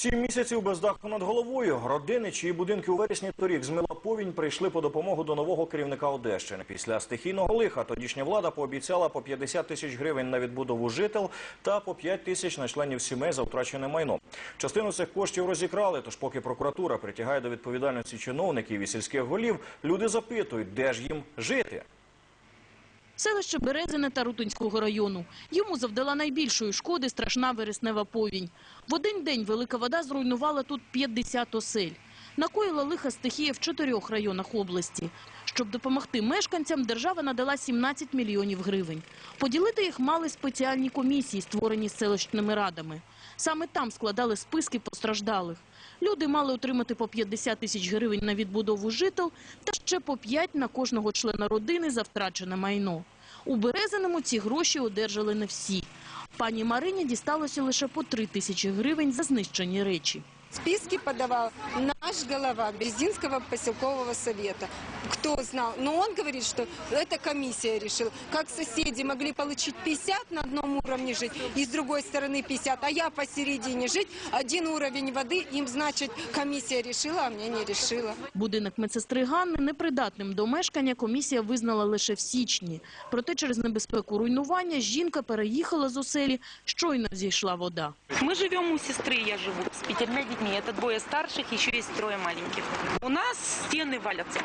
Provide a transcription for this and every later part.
Сім місяців без даху над головою. Родини, чиї будинки у вересні торік змила повінь, прийшли по допомогу до нового керівника Одещини. Після стихійного лиха тодішня влада пообіцяла по 50 тисяч гривень на відбудову жител та по 5 тисяч на членів сімей за втрачене майно. Частину цих коштів розікрали, тож поки прокуратура притягає до відповідальності чиновників і сільських голів, люди запитують, де ж їм жити. Селище Березине та Рутинського району. Йому завдала найбільшої шкоди страшна вереснева повінь. В один день велика вода зруйнувала тут 50 осель. Накоїла лиха стихія в чотирьох районах області. Щоб допомогти мешканцям, держава надала 17 мільйонів гривень. Поділити їх мали спеціальні комісії, створені селищними радами. Саме там складали списки постраждалих. Люди мали отримати по 50 тисяч гривень на відбудову жител та ще по 5 на кожного члена родини за втрачене майно. У Березиному ці гроші одержали не всі. Пані Марині дісталося лише по 3 тисячі гривень за знищені речі. Списки подавал наш глава Березинского поселкового совета. Кто знал? Но он говорит, что эта комиссия решила. Как соседи могли получить 50 на одном уровне жить, и с другой стороны 50, а я посередине жить, один уровень воды, им, значит, комиссия решила, а мне не решила. Будинок медсестри Ганни непридатним до мешкання комісія визнала лише в січні. Проте через небезпеку руйнування жінка переїхала з оселі, щойно зійшла вода. Мы живем у сестры, я живу с пятерьмя детьми. Это двое старших, еще есть трое маленьких. У нас стены валятся.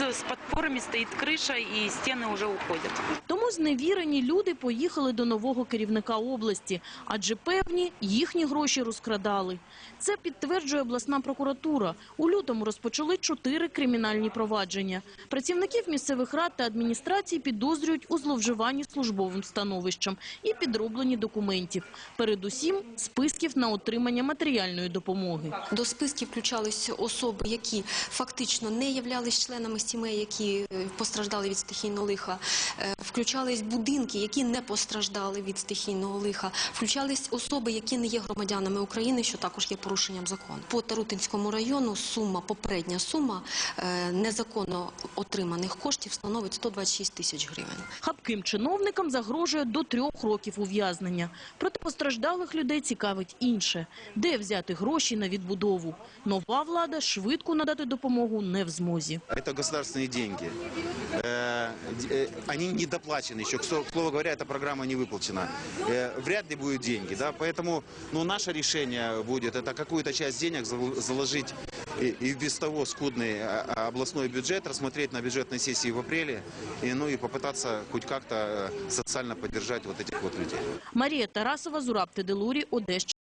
У нас с подпорами стоит крыша, и стены уже уходят. Тому зневірені люди поїхали до нового керівника області, адже певні їхні гроші розкрадали. Це підтверджує обласна прокуратура. У лютому розпочали чотири кримінальні провадження. Працівників місцевих рад та адміністрацій підозрюють у зловживанні службовим становищем і підробленні документів. Передусім, списків на отримання матеріальної допомоги. До списків включалися особи, які фактично не являлись членами сімей, які е, постраждали від стихійного лиха. Е, Включались будинки, які не постраждали від стихійного лиха. Включались особи, які не є громадянами України, що також є порушенням закону. По Тарутинському району сума, попередня сума е, незаконно отриманих коштів становить 126 тисяч гривень. Хабким чиновникам загрожує до трьох років ув'язнення. Проте постраждалих людей цікавить інше. Де взяти гроші на відбудову? Нова влада швидко надати допомогу не в змозі. Государственные деньги. Э, э, Они недоплачены еще. К сло- к слову говоря, эта программа не выплачена. Э, Вряд ли будут деньги. Да? Поэтому ну, наше решение будет это какую-то часть денег зал- заложить и, без того скудный а, а, областной бюджет, рассмотреть на бюджетной сессии в апреле и, ну, и попытаться хоть как-то социально поддержать вот этих вот людей. Марія Тарасова, Зураб Теделурі, Одещина.